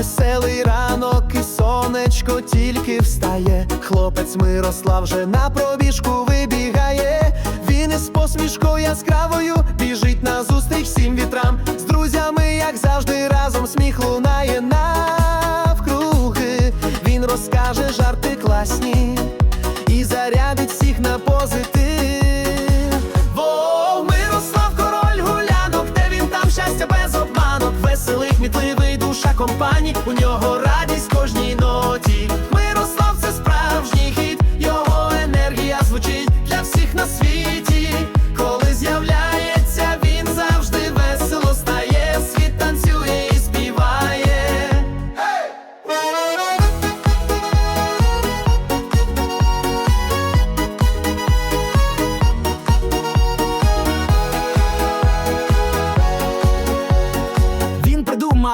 Веселий ранок і сонечко тільки встає. Хлопець Мирослав вже на пробіжку вибігає. Він із посмішкою яскравою біжить на зустріч всім вітрам. З друзями, як завжди, разом сміх лунає навкруги. Він розкаже жарти класні і зарядить всіх на позитив. Компаній, у нього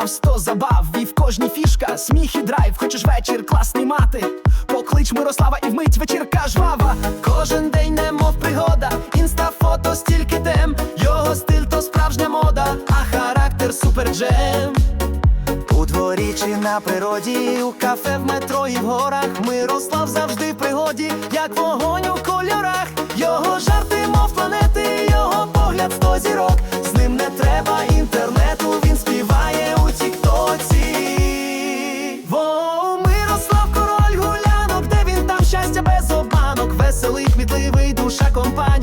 придумав сто забав, і в кожній фішка, сміх і драйв, хочеш вечір класний мати. Поклич Мирослава і вмить вечірка жвава. Кожен день немов пригода, інстафото стільки тем. Його стиль то справжня мода, а характер суперджем. У дворі чи на природі, у кафе, в метро і в горах. Мирослав завжди в пригоді, як вогонь у puxa acompanha.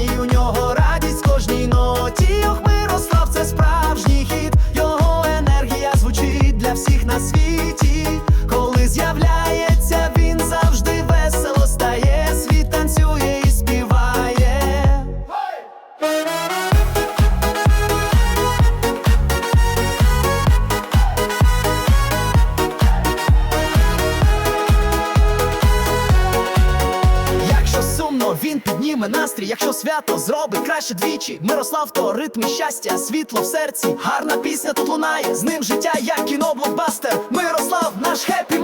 Підніме настрій, якщо свято зробить краще двічі. Мирослав то ритм щастя, світло в серці. Гарна пісня тут лунає. З ним життя, як кіно блокбастер. Мирослав, наш хеппі